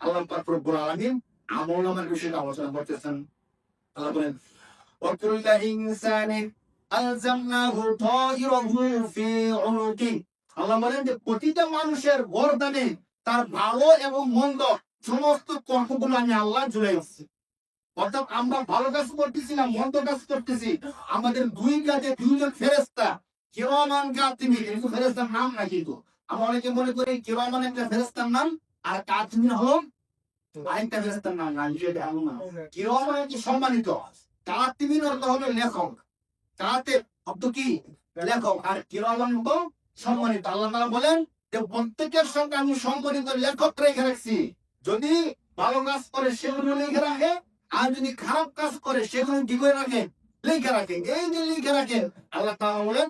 আল্লাহ পাক আমল আলোচনা করতেছেন। আল্লাহ বলেন আলজামনাহু ফি আল্লাহ বলেন যে, প্রতিটা মানুষের গর্দানে তার ভালো এবং মন্দ সমস্ত কর্মগুলো আমি আল্লাহ জুড়ে আসছি। অর্থাৎ আমরা ভালো কাজ করতেছি না, মন্দ কাজ করতেছি। আমাদের দুই কাজে দুইজন ফেরেস্তা কেউ মান কাজ কিন্তু ফেরেস্তার নাম না কিন্তু। আমরা অনেকে মনে করি কিরমান একটা নাম, আর নাম, না যেটা এমন না। কিরমান কি সম্মানিত। অর্থ হলো লেখক। কাতে কি? লেখক। আর হলো সম্মানিত। আল্লাহ বলেন যে প্রত্যেকের সঙ্গে আমি সম্মানিত লেখক রেখে রাখছি। যদি ভালো কাজ করে সেগুলো লিখে রাখে, আর যদি খারাপ কাজ করে সেগুলো কি করে রাখে? লিখে রাখে। এই যে লিখে রাখে, আল্লাহ তাআলা বলেন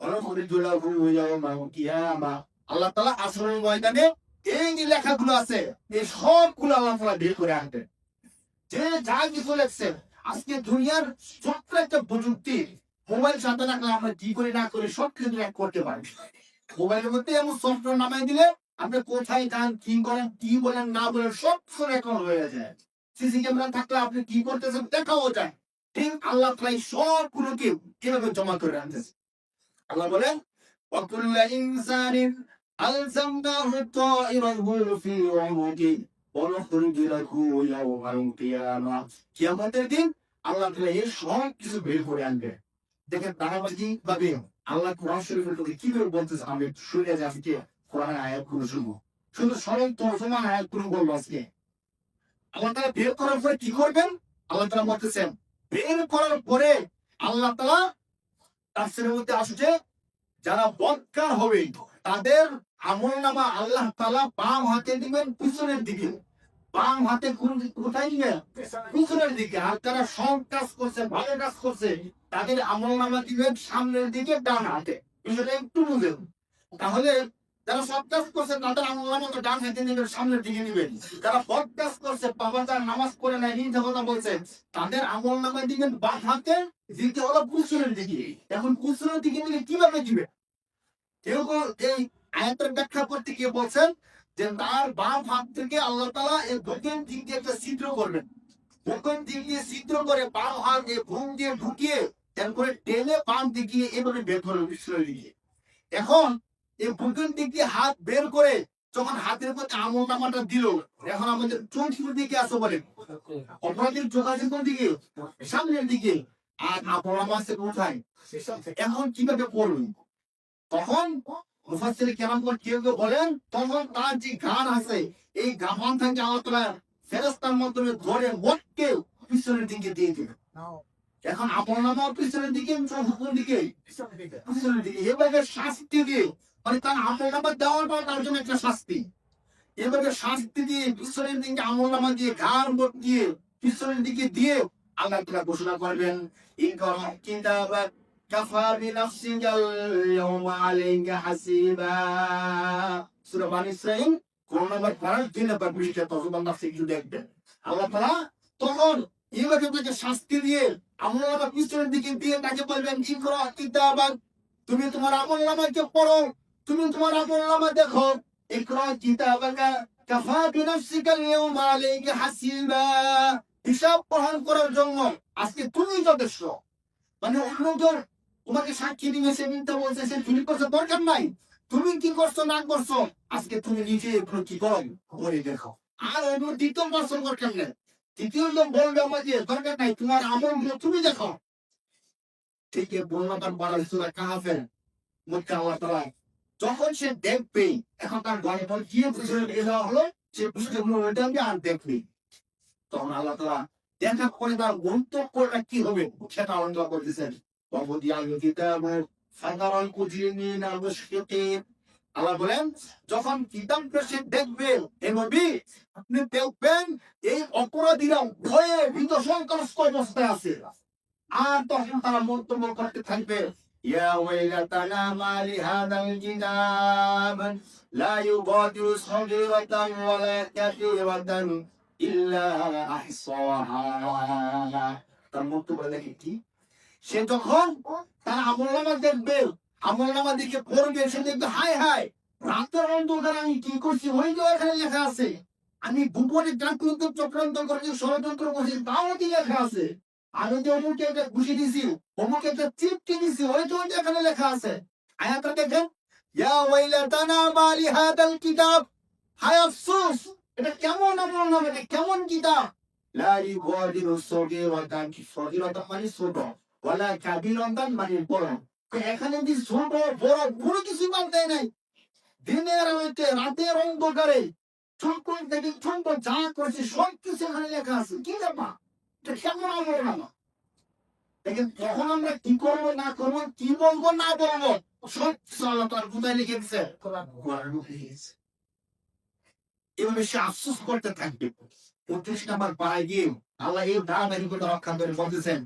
অনুখরিজুলাহু ইয়াওমা কিয়ামা। আল্লাহ তালা আসরের ময়দানে এই যে লেখাগুলো আছে, এই সবগুলো আল্লাহ তালা বের করে আনতেন যে যা কিছু লেখছে, আজকে দুনিয়ার ছোট্ট একটা প্রযুক্তি, মোবাইল সাথে রাখলে আমরা কি করে না করে সব কিছু ট্র্যাক করতে পারি। মোবাইলের মধ্যে এমন সফটওয়্যার নামাই দিলে আপনি কোথায় যান কি করেন, কি বলেন, না বলেন, সব কিছু রেকর্ড হয়ে যায়। সিসি ক্যামেরা থাকলে আপনি কি করতেছেন, দেখাও যায়। ঠিক আল্লাহ তালাই সবগুলোকে কীভাবে জমা করে আনতেছে। আল্লাহ বলেন ألزمناه طائره في عنقه ونخرج له يوم القيامة কিয়ামতের দিন আল্লাহ তাআলা এই সব কিছু বের করে আনবে দেখেন ধারাবাহিক ভাবে আল্লাহ কোরআন শরীফের তোকে কি করে বলতেছে আমি একটু শুনে যাই আজকে কোরআন আয়াত গুলো শুনবো শুধু সরল তর্জমা আয়াত গুলো বলবো আজকে আল্লাহ তাআলা বের করার পরে কি করবেন আল্লাহ তাআলা বলতেছেন বের করার পরে আল্লাহ তাআলা তাফসীরের মধ্যে আসছে যারা বদকার হবে তাদের আমল নামা আল্লাহ তাআলা বাম হাতে দিবেন, পিছনের দিকে। বাম হাতে দিকে- কোথায় দিবেন পিছনের দিকে। আর যারা সৎ কাজ করছে, ভালো কাজ করছে, তাদের আমল নামা দিবেন সামনের দিকে, ডান হাতে। বিষয়টা একটু বুঝেন। তাহলে যারা সৎ কাজ করছে, তাদের আমল নামা তো ডান হাতে নেবেন, সামনের দিকে নেবেন। যারা বদ কাজ করছে, বাবা যারা নামাজ পড়ে নাই, মিথ্যা কথা বলছে, তাদের আমল নামা দিবেন বাম হাতে দিতে হলো পিছনের দিকে। এখন পিছনের দিকে নিলে কীভাবে দিবে? কেউ এই আয়াতের ব্যাখ্যা করতে গিয়ে বলছেন যে তার বাম হাত থেকে আল্লাহ তাআলা এই দক্ষিণ দিক দিয়ে একটা ছিদ্র করবেন। দক্ষিণ দিক দিয়ে ছিদ্র করে বাম হাত দিয়ে ঘুম দিয়ে ঢুকিয়ে তারপরে টেনে বাম দিকে এভাবে বের করে পিছনের দিকে। এখন এই দক্ষিণ দিক দিয়ে হাত বের করে যখন হাতের মধ্যে আমল নামাটা দিল, এখন আমাদের চোখের দিকে আসো বলে অপরাধের যোগাযোগ কোন দিকে? সামনের দিকে। আর আমল নামা কোথায়? এখন কীভাবে করবেন তখন মুফাসসির কেরাম কোন কেউ কেউ বলেন তখন তার যে গান আছে এই গামান থেকে আল্লাহ তাআলা ফেরেশতার মাধ্যমে ধরে মোটকে পিছনের দিকে দিয়ে দিবে এখন আপনার নামা পিছনের দিকে দিকে। পিছনের দিকে। এভাবে শাস্তি দিয়ে মানে তার আমল নামা পর তার জন্য একটা শাস্তি। এভাবে শাস্তি দিয়ে পিছনের দিকে আমল নামা দিয়ে ঘাড় মোট দিয়ে পিছনের দিকে দিয়ে আল্লাহ তাআলা ঘোষণা করবেন ইনকাম কিতাবাক কাফা বিনাফসিকাল ইয়াউমা আলাইকা হাসিবা সূরা বানী ইসরাঈল কোন নাম্বার পারার দুই নাম্বার পৃষ্ঠা তখন নাফসে একটু দেখবেন আল্লাহ তাআলা তখন এইভাবে শাস্তি দিয়ে আমল নামা পিছনের দিকে দিয়ে তাকে বলবেন ইকরা কিতাবাক তুমি তোমার আমল নামাকে পড়ো তুমি তোমার আমল নামা দেখো ইকরা কিতাবাকা কাফা বিনাফসিকাল ইয়াউমা আলাইকা হাসিবা হিসাব গ্রহণ করার জন্য আজকে তুমি যথেষ্ট মানে অন্যজন তোমাকে সাক্ষী দিবে সে মিথ্যা বলছে সে চুরি করছে, দরকার নাই। তুমি কি করছ, না করছ, আজকে তুমি নিজে এগুলো কি করো দেখো। আর অন্য দ্বিতীয় দরকার নেই তৃতীয় লোক বলবে আমাকে, দরকার নাই, তোমার আমলগুলো তুমি দেখো। বলা তাআলা যখন সে দেখবে, এখন তার গল্প গিয়ে বুঝে হলো সে বুঝতে গুলো ওইটাকে আর দেখবে। তখন আল্লাহ তাআলা দেখা করে তার গন্তব্যটা কি হবে, সেটা আলোচনা করতেছেন ووضع الكتاب فترى المجرمين مشفقين আল্লাহ বলেন যখন কিতাবটা সে দেখবে এ নবী আপনি দেখবেন এই অপরাধীরা ভয়ে ভীত সংকষ্ট অবস্থায় আছে আর তখন তারা মন্তব্য করতে থাকবে ইয়া ওয়াইলাতানা মা লিহাদা الكتاب لا يغادر صغيرة ولا كبيرة إلا أحصاها তার মন্তব্য দেখে কি সে যখন তার আমল নামা দেখবে, আমল নামা দিকে পড়বে, সে দেখবে হাই হাই রাতের আমি কি করছি? ওই যে এখানে লেখা আছে, আমি গোপনে চাকরিতে চক্রান্ত করেছি ষড়যন্ত্র করছি, তাও কি লেখা আছে। আমি যে অমুকে একটা ঘুষি দিছি অমুকে একটা চিপকে দিছি, ওই তো এখানে লেখা আছে। আয়াতটা দেখেন, ইয়া মালি হাদাল কিতাব। হায় আফসোস, এটা কেমন আমল এটা কেমন কিতাব? লা ইউগাদিরু সগীরাতান সগীরাতান মানে ছোট। ওয়ালা কাবীরাতান মানে বড় এখানে ছোট বড় কোনো কিছু দেয় নাই। দিনের হইতে রাতের অন্ধকারে থেকে যা করছে সব কিছু এখানে লেখা আছে। কি ব্যাপার? এটা কেমন আমল নামা দেখেন তখন আমরা কি করব না করব কি বলব না বলব সব আল্লাহ তার কোথায় লিখে দিয়েছে। এভাবে সে আফসোস করতে থাকবে। পঁচিশ নাম্বার পাড়ায় গিয়ে আল্লাহ এই ধারাবাহিকতা রক্ষা করে বলতেছেন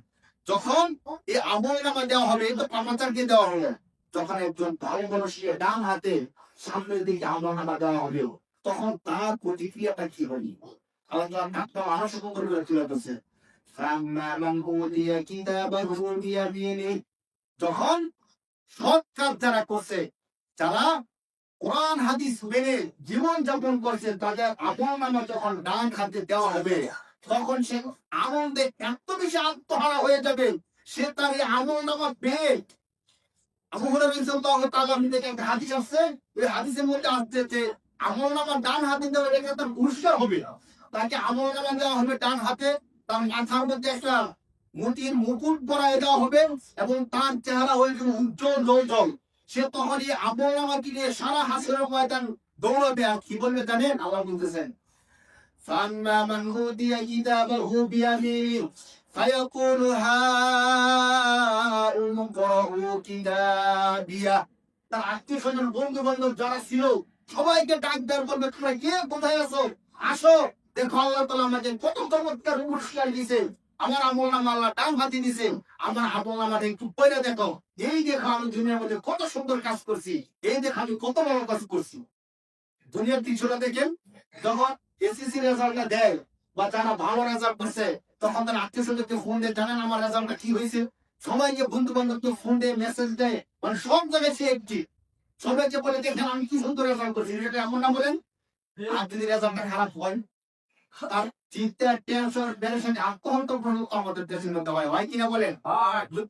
যখন এই আমল নামা দেওয়া হবে, তো পামাচারকে দেওয়া হলো? যখন একজন ভালো মানুষের ডান হাতে সামনের দিকে আমল নামা দেওয়া হবে, তখন তার প্রতিক্রিয়াটা কি হবে? আরও করে যখন সৎ কাজ যারা করছে, যারা কোরআন, হাদিস মেনে জীবন যাপন করছে, তাদের আপন নামা যখন ডান হাতে দেওয়া হবে তখন সে আনন্দে এত বেশি আত্মহারা হয়ে যাবে, সে তার এই আমল নামা পেয়ে আবু একটা হাদিস ওই হাদিসের মধ্যে আসছে যে আমল নামা ডান হাতে দেওয়া এটা তার পুরস্কার হবে তাকে আমল নামা দেওয়া হবে ডান হাতে, তার মাথার মধ্যে একটা মোতির মুকুট পরায় দেওয়া হবে এবং তার চেহারা হয়ে যাবে উজ্জ্বল সে তখন এই আমল নামাকে নিয়ে সারা হাসির ময়দান দৌড়াবে আর কি বলবে জানেন? আল্লাহ বলতেছেন فأما من أوتي كتابه بيمينه فيقول هاؤم اقرءوا كتابيه তার আত্মীয় স্বজন বন্ধু বান্ধব যারা ছিল সবাইকে ডাক দেওয়ার বলবে তোমরা কে কোথায় আছো আসো দেখো আল্লাহ তালা আমাকে কত চমৎকার পুরস্কার দিয়েছে আমার আমল নামা আল্লাহ ডান হাতে দিছে আমার আমল নামাটা একটু পয়লা দেখো এই দেখো আমি দুনিয়ার মধ্যে কত সুন্দর কাজ করছি এই দেখো আমি কত বড় কাজ করছি দুনিয়ার দৃশ্যটা দেখেন যখন এসএসসি রেজাল্টটা দেয়, বা যারা ভালো রেজাল্ট করছে তখন তারা আত্মীয় স্বজনকে ফোন দেয় জানেন আমার রেজাল্টটা কি হয়েছে। সবাইকে বন্ধু বান্ধবকে ফোন দেয় মেসেজ দেয়। মানে সব জায়গায় সে একটি। সবাইকে বলে, দেখেন, আমি কি সুন্দর রেজাল্ট করছি? এটা এমন না বলেন? আর যদি রেজাল্টটা খারাপ হয়, তার চিন্তা টেনশন টেনশন আত্মহত্যা প্রবণতা আমাদের দেশের মধ্যে হয় হয় কিনা বলেন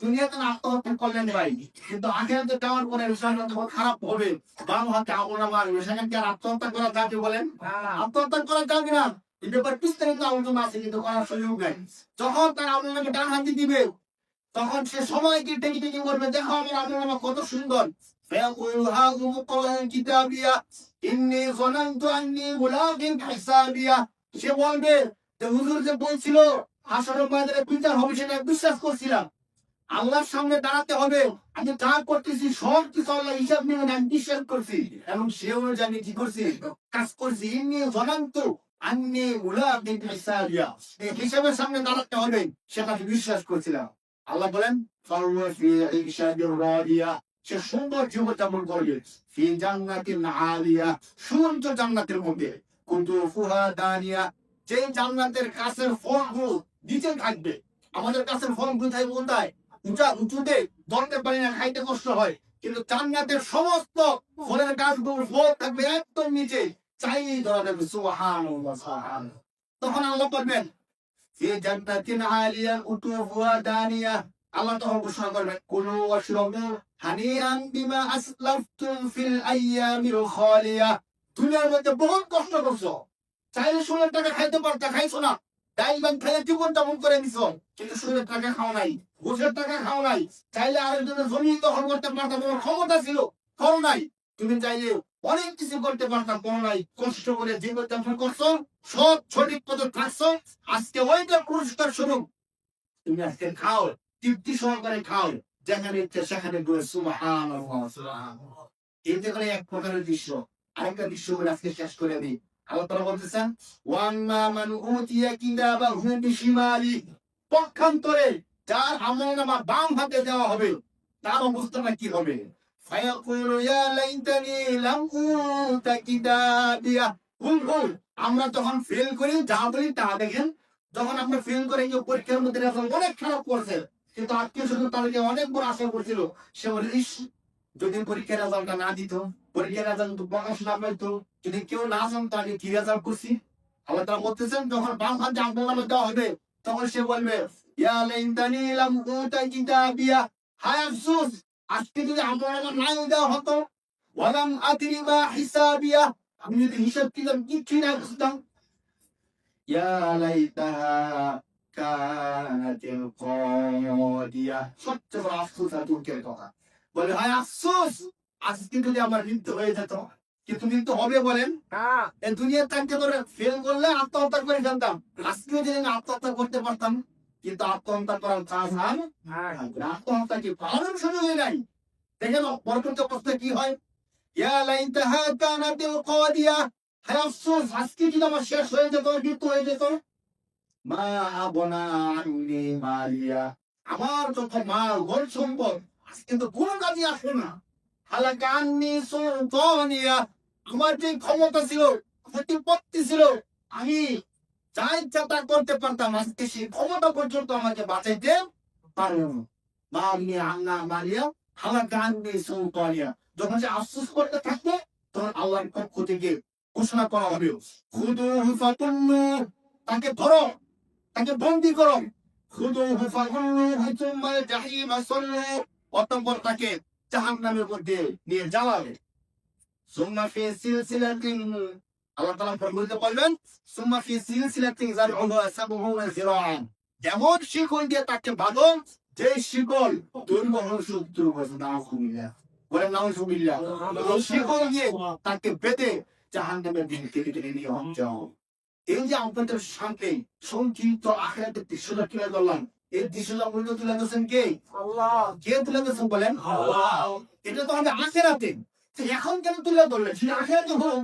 দুনিয়াতে না আত্মহত্যা করলেন ভাই কিন্তু আখেরাতে যাওয়ার পরে রেজাল্ট যখন খারাপ হবে বাম হাতে আগুন আমার সেখানে কি আর আত্মহত্যা করা যাবে বলেন আত্মহত্যা করা যাবে না এই ব্যাপার বিস্তারিত আলোচনা আছে কিন্তু করার সুযোগ নাই যখন তার আপনাকে ডান হাতে দিবে তখন সে সবাইকে টেকে টেকে করবে দেখো আমার আমল আমার কত সুন্দর فيقول هذا مقرن كتابيا إني ظننت أني ملاق حسابيا সে বলবে যে, হুজুর যে বলছিল হাসরের ময়দানে বিচার হবে সেটা বিশ্বাস করছিলাম। আল্লাহর সামনে দাঁড়াতে হবে। আমি যা করতেছি, সব কিছু আল্লাহ হিসাব নিয়ে আমি বিশ্বাস করছি। এবং সেও জানি কি করছি, কাজ করছি। ইন্নি জনান্ত আন্নি হিসাবের সামনে দাঁড়াতে হবে সেটা বিশ্বাস করছিলাম। আল্লাহ বলেন সে সুন্দর জীবন যাপন করবে। ফি জান্নাতিন আলিয়া সুন্দর জান্নাতের মধ্যে। কুতুফুহা দানিয়া যে জান্নাতের কাছের ফলগুলো নিচে থাকবে, আমাদের কাছের ফল কোথায় কোথায়? উঁচা, উঁচুতে, ধরতে পারি না, খাইতে কষ্ট হয়। কিন্তু জান্নাতের সমস্ত ফলের গাছগুলো ফল থাকবে একদম নিচে। চাইলেই ধরা যাবে, সুবহানাল্লাহ তখন আল্লাহ বলবেন ফি জান্নাতিন আলিয়া কুতুফুহা দানিয়া, আল্লাহ তখন ঘোষণা করবেন, কুলু ওয়াশরাবু হানিয়ান বিমা আসলাফতুম ফিল আইয়ামিল খালিয়া। দুনিয়ার মধ্যে বহুত কষ্ট করছ। চাইলে ষোলোর টাকা খাইতে পারতা, খাইছো না। ডাইল বান খেয়ে জীবন যাপন করে দিছ কিন্তু ষোলোর টাকা খাও নাই, ঘুষের টাকা খাও নাই। চাইলে আরেকজনের জমি দখল করতে পারতাম তোমার ক্ষমতা ছিল করো নাই। তুমি চাইলে অনেক কিছু করতে পারতাম করো নাই। কষ্ট করে জীবন যাপন করছ সব সঠিক পথে থাকছো। আজকে ওইটা পুরস্কার স্বরূপ। তুমি আজকে খাও, তৃপ্তি সহকারে খাও। যেখানে ইচ্ছে সেখানে গিয়ে সুবহানাল্লাহ এই এক প্রকারের দৃশ্য। আরেকটা দৃশ্য আজকে শেষ করে দিই। আল্লাহ তাআলা বলতেছেন, ওয়াম্মা মান উতিয়া কিতাবাহু বিশিমালি। পক্ষান্তরে যার আমলনামা বাম হাতে দেওয়া হবে, তার অবস্থাটা কি হবে? ফায়াকুলু ইয়া লাইতানি লাম উতা কিতাবিয়া। হুল হুল, আমরা যখন ফেল করি, যা বলি তা দেখেন, যখন আমরা ফেল করে এই পরীক্ষার মধ্যে অনেক খারাপ করছে, কিন্তু আত্মীয় স্বজন তাদেরকে অনেক বড় আশা করছিল, সে বলে যদি পরীক্ষার রেজাল্টটা না দিত, পরীক্ষার রেজাল্ট প্রকাশ না পাইতো, যদি কেউ না জানতো আগে কি রেজাল্ট করছি? আল্লাহ তারা বলতেছেন, যখন বাম হাতে আঙ্গুল নামে দেওয়া হবে, তখন সে বলবে, ইয়া লাইতানি আফসোস, আজকে যদি আমার নাই দেওয়া হতো, ওয়ালাম আদরি মা হিসাবিয়া। আমি যদি হিসাব কিতাব কিছুই না বুঝতাম। ইয়া লাইতাহা কানাতিল কাদিয়া। সবচেয়ে বড় আফসোস আর দুঃখের কথা। বলে হায় আফসোস আজকে যদি আমার মৃত্যু হয়ে যেত কিন্তু মৃত্যু হবে বলেন? এই দুনিয়ার ফেল করলে আত্মহত্যা করে জানতাম আজকে যদি আত্মহত্যা করতে পারতাম কিন্তু আত্মহত্যা করার কাজ আর আত্মহত্যা কি সুযোগ নাই? দেখেন পরবর্তী অবস্থা কি হয়? ইয়া লাইতাহা কানাতিল কাদিয়া হায় আফসোস আজকে যদি আমার শেষ হয়ে যেত মৃত্যু হয়ে যেত? মা আবনা আন্নি মালিয়া আমার যত মাল ঘর সম্পদ আজকে তো কোনো কাজে আসে না। হালাকা আন্নি সুলতানিয়া আমার যে ক্ষমতা ছিল প্রতিপত্তি ছিল, আমি যা করতে পারতাম, আজকে সেই ক্ষমতা পর্যন্ত আমাকে বাঁচাইতে নিয়ে মারিয়া হালাকা আন্নি সুলতানিয়া। যখন সে করতে থাকবে তখন আল্লাহর পক্ষ থেকে ঘোষণা করা হবে। খুদু হুফাতুল্লু তাকে ধরো, তাকে বন্দি করো। খুদু হুফাতুল্লু হুতুমাল জাহিম আসল্লু অতঃপর তাকে জাহান্নামের মধ্যে নিয়ে যাওয়া হবে সুম্মা ফি সিলসিলাতিন, আল্লাহ তাআলা ফরমাইতে বলবেন, সুম্মা ফি সিলসিলাতিন যারউহা সাবহুনা যিরাআন এমন শিকল দিয়ে তাকে বাঁধো, যে শিকল দুর্বহ বছর না হুমিলা বলেন নাউজুবিল্লাহ শিকল দিয়ে তাকে বেঁধে জাহান্নামের দিকে টেনে টেনে নিয়ে যাও। এই যে আপনাদের সামনে সংক্ষিপ্ত আখেরাতের দৃশ্যটা তুলে ধরলাম এই তুলে ধরছেন কে? কে তুলে ধরছেন বলেন? এটা তো আমি আখেরাতে। এখন কেন তুলে ধরলেন? সেটা আখেরাতে হোক।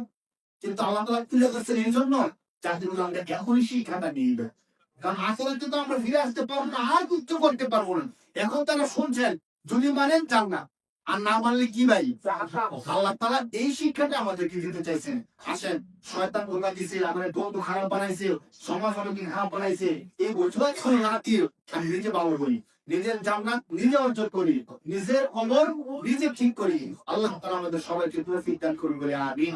কিন্তু আল্লাহ তুলে ধরছেন এই জন্য। যাতে আমরা এখনই শিক্ষাটা নিয়ে নেবে কারণ আখেরাতে তো আমরা ফিরে আসতে পারব না আর কিছু করতে পারব না। এখন তারা শুনছেন যদি মানেন চান না। আর না মানলে কি ভাই? আল্লাহ তাআলা এই শিক্ষাটা আমাদেরকে দিতে চাইছেন। আসেন শয়তান ধোকা দিছে আমাদের বন্ধু খারাপ বানাইছে সমাজ অনেকদিন খারাপ বানাইছে এই বছর হাতির আমি নিজে বাবর করি। নিজের জান্নাত নিজে অর্জন করি। নিজের অমর নিজে ঠিক করি। আল্লাহ তাআলা আমাদের সবাইকে দান করুন বলে আমিন।